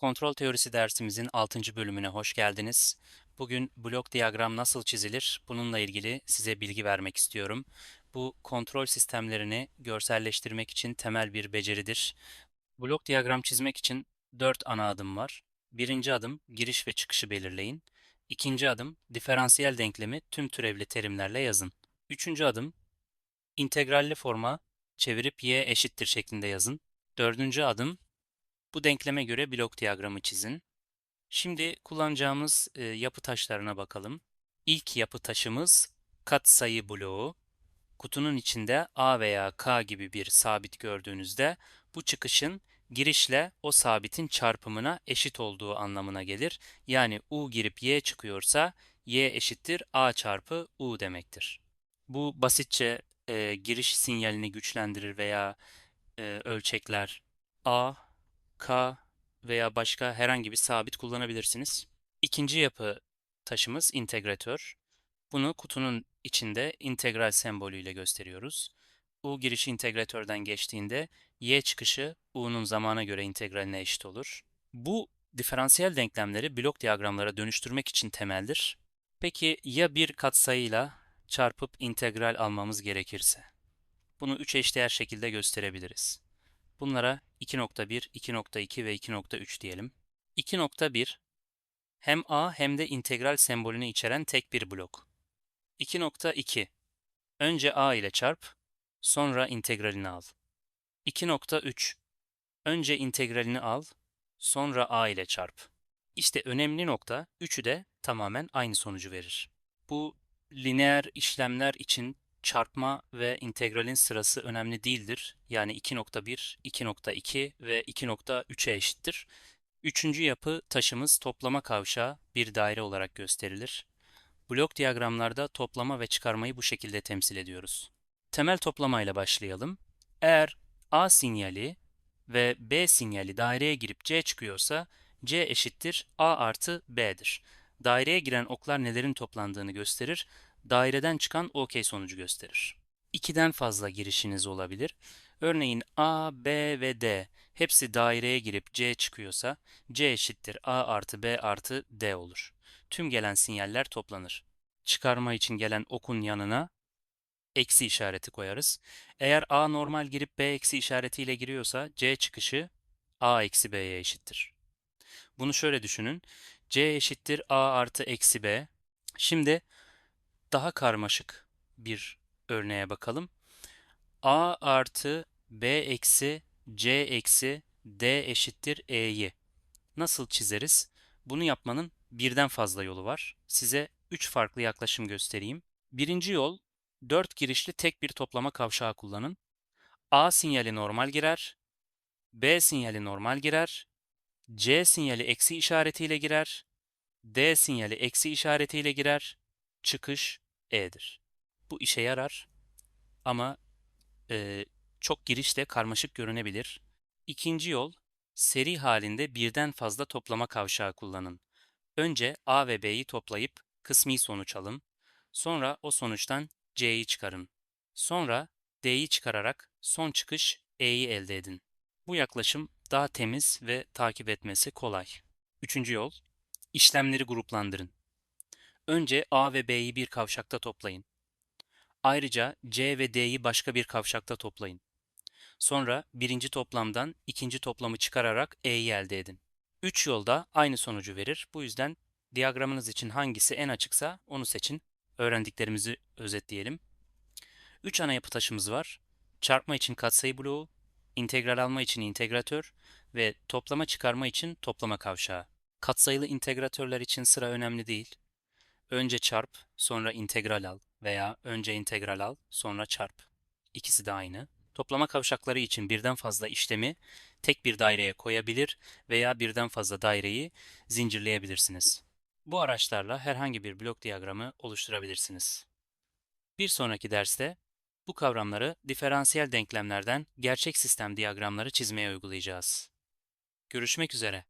Kontrol teorisi dersimizin 6. bölümüne hoş geldiniz. Bugün blok diyagram nasıl çizilir bununla ilgili size bilgi vermek istiyorum. Bu kontrol sistemlerini görselleştirmek için temel bir beceridir. Blok diyagram çizmek için 4 ana adım var. Birinci adım giriş ve çıkışı belirleyin. İkinci adım diferansiyel denklemi tüm türevli terimlerle yazın. Üçüncü adım integralli forma çevirip y eşittir şeklinde yazın. Dördüncü adım bu denkleme göre blok diyagramı çizin. Şimdi kullanacağımız e, yapı taşlarına bakalım. İlk yapı taşımız katsayı bloğu. Kutunun içinde A veya K gibi bir sabit gördüğünüzde bu çıkışın girişle o sabitin çarpımına eşit olduğu anlamına gelir. Yani U girip Y çıkıyorsa Y eşittir A çarpı U demektir. Bu basitçe e, giriş sinyalini güçlendirir veya e, ölçekler A, K veya başka herhangi bir sabit kullanabilirsiniz. İkinci yapı taşımız integratör. Bunu kutunun içinde integral sembolüyle gösteriyoruz. U girişi integratörden geçtiğinde y çıkışı u'nun zamana göre integraline eşit olur. Bu diferansiyel denklemleri blok diyagramlara dönüştürmek için temeldir. Peki ya bir katsayıyla çarpıp integral almamız gerekirse? Bunu üç eşdeğer şekilde gösterebiliriz. Bunlara 2.1, 2.2 ve 2.3 diyelim. 2.1 hem a hem de integral sembolünü içeren tek bir blok. 2.2 önce a ile çarp, sonra integralini al. 2.3 önce integralini al, sonra a ile çarp. İşte önemli nokta üçü de tamamen aynı sonucu verir. Bu lineer işlemler için çarpma ve integralin sırası önemli değildir. Yani 2.1, 2.2 ve 2.3'e eşittir. Üçüncü yapı taşımız toplama kavşağı bir daire olarak gösterilir. Blok diyagramlarda toplama ve çıkarmayı bu şekilde temsil ediyoruz. Temel toplamayla başlayalım. Eğer A sinyali ve B sinyali daireye girip C çıkıyorsa C eşittir A artı B'dir. Daireye giren oklar nelerin toplandığını gösterir daireden çıkan OK sonucu gösterir. İkiden fazla girişiniz olabilir. Örneğin A, B ve D hepsi daireye girip C çıkıyorsa C eşittir A artı B artı D olur. Tüm gelen sinyaller toplanır. Çıkarma için gelen okun yanına eksi işareti koyarız. Eğer A normal girip B eksi işaretiyle giriyorsa C çıkışı A eksi B'ye eşittir. Bunu şöyle düşünün. C eşittir A artı eksi B. Şimdi daha karmaşık bir örneğe bakalım. A artı B eksi C eksi D eşittir E'yi nasıl çizeriz? Bunu yapmanın birden fazla yolu var. Size üç farklı yaklaşım göstereyim. Birinci yol, dört girişli tek bir toplama kavşağı kullanın. A sinyali normal girer, B sinyali normal girer, C sinyali eksi işaretiyle girer, D sinyali eksi işaretiyle girer, çıkış E'dir. Bu işe yarar ama e, çok girişte karmaşık görünebilir. İkinci yol, seri halinde birden fazla toplama kavşağı kullanın. Önce A ve B'yi toplayıp kısmi sonuç alın. Sonra o sonuçtan C'yi çıkarın. Sonra D'yi çıkararak son çıkış E'yi elde edin. Bu yaklaşım daha temiz ve takip etmesi kolay. Üçüncü yol, işlemleri gruplandırın. Önce A ve B'yi bir kavşakta toplayın. Ayrıca C ve D'yi başka bir kavşakta toplayın. Sonra birinci toplamdan ikinci toplamı çıkararak E'yi elde edin. Üç yolda aynı sonucu verir. Bu yüzden diyagramınız için hangisi en açıksa onu seçin. Öğrendiklerimizi özetleyelim. Üç ana yapı taşımız var. Çarpma için katsayı bloğu, integral alma için integratör ve toplama çıkarma için toplama kavşağı. Katsayılı integratörler için sıra önemli değil. Önce çarp, sonra integral al veya önce integral al, sonra çarp. İkisi de aynı. Toplama kavşakları için birden fazla işlemi tek bir daireye koyabilir veya birden fazla daireyi zincirleyebilirsiniz. Bu araçlarla herhangi bir blok diyagramı oluşturabilirsiniz. Bir sonraki derste bu kavramları diferansiyel denklemlerden gerçek sistem diyagramları çizmeye uygulayacağız. Görüşmek üzere.